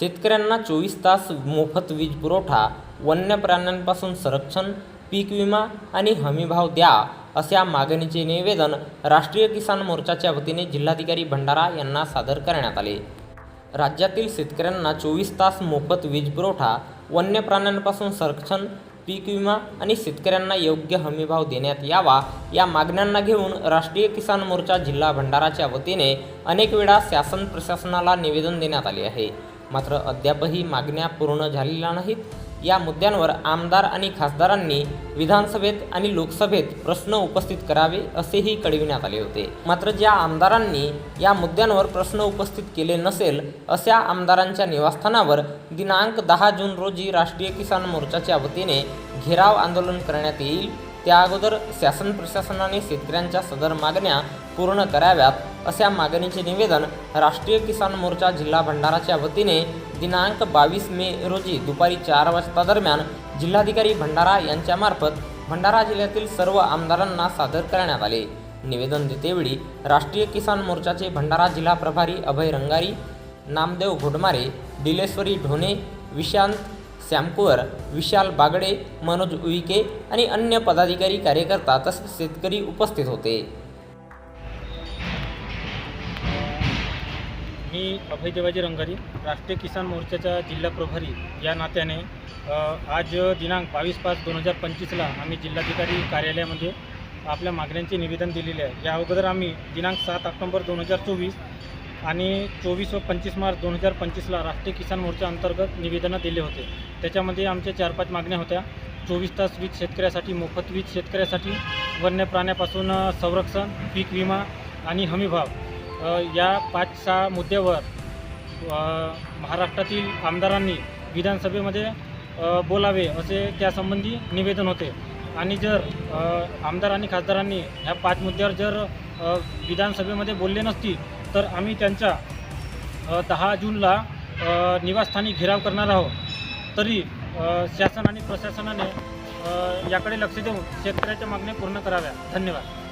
शेतकऱ्यांना चोवीस तास मोफत वीज पुरवठा वन्य प्राण्यांपासून संरक्षण पीक विमा आणि हमीभाव द्या अशा मागणीचे निवेदन राष्ट्रीय किसान मोर्चाच्या वतीने जिल्हाधिकारी भंडारा यांना सादर करण्यात आले. राज्यातील शेतकऱ्यांना चोवीस तास मोफत वीज पुरवठा वन्य प्राण्यांपासून संरक्षण पीक विमा आणि शेतकऱ्यांना योग्य हमीभाव देण्यात यावा या मागण्यांना घेऊन राष्ट्रीय किसान मोर्चा जिल्हा भंडाराच्या वतीने अनेक वेळा शासन प्रशासनाला निवेदन देण्यात आले आहे. मात्र अद्यापही मागण्या पूर्ण झालेल्या नाहीत. या मुद्द्यांवर आमदार आणि खासदारांनी विधानसभेत आणि लोकसभेत प्रश्न उपस्थित करावे असेही कळविण्यात आले होते. मात्र ज्या आमदारांनी या मुद्द्यांवर प्रश्न उपस्थित केले नसेल अशा आमदारांच्या निवासस्थानावर दिनांक दहा जून रोजी राष्ट्रीय किसान मोर्चाच्या वतीने घेराव आंदोलन करण्यात येईल. त्या अगोदर शासन प्रशासनाने शेतकऱ्यांच्या सदर मागण्या पूर्ण कराव्यात. अशा मागणीचे निवेदन राष्ट्रीय किसान मोर्चा जिल्हा भंडाराच्या वतीने दिनांक बावीस मे रोजी दुपारी चार वाजता दरम्यान जिल्हाधिकारी भंडारा यांच्यामार्फत भंडारा जिल्ह्यातील सर्व आमदारांना सादर करण्यात आले. निवेदन देतेवेळी राष्ट्रीय किसान मोर्चाचे भंडारा जिल्हा प्रभारी अभय रंगारी नामदेव घोडमारे डिलेश्वरी ढोणे विशांत श्यामकुवर विशाल बागडे मनोज उईके आणि अन्य पदाधिकारी कार्यकर्ता तसेच शेतकरी उपस्थित होते. मी अभय देवाजी रंगारी राष्ट्रीय किसान मोर्चाचा जिल्हा प्रभारी. या नात्याने आज दिनांक बावीस पाच दोन हजार पंचवीसला आम्ही जिल्हाधिकारी कार्यालयामध्ये आपल्या मागण्यांचे निवेदन दिलेले आहे. या अगोदर आम्ही दिनांक सात ऑक्टोबर दोन हजार चोवीस आणि चोवीस व पंचवीस मार्च दोन हजार पंचवीसला राष्ट्रीय किसान मोर्चा अंतर्गत निवेदनं दिले होते. त्याच्यामध्ये आमच्या चार पाच मागण्या होत्या. चोवीस तास वीज शेतकऱ्यासाठी मोफत वीज शेतकऱ्यासाठी वन्य प्राण्यापासून संरक्षण पीक विमा आणि हमीभाव. या पाच सहा मुद्द्यावर महाराष्ट्रातील आमदारांनी विधानसभेमध्ये बोलावे असे त्यासंबंधी निवेदन होते. आणि जर आमदार आणि खासदारांनी ह्या पाच मुद्द्यावर जर विधानसभेमध्ये बोलले नसतील तर आम्ही त्यांच्या दहा जूनला निवासस्थानी घेराव करणार आहोत. तरी शासन आणि प्रशासनाने याकडे लक्ष देऊन शेतकऱ्याच्या मागण्या पूर्ण कराव्या. धन्यवाद.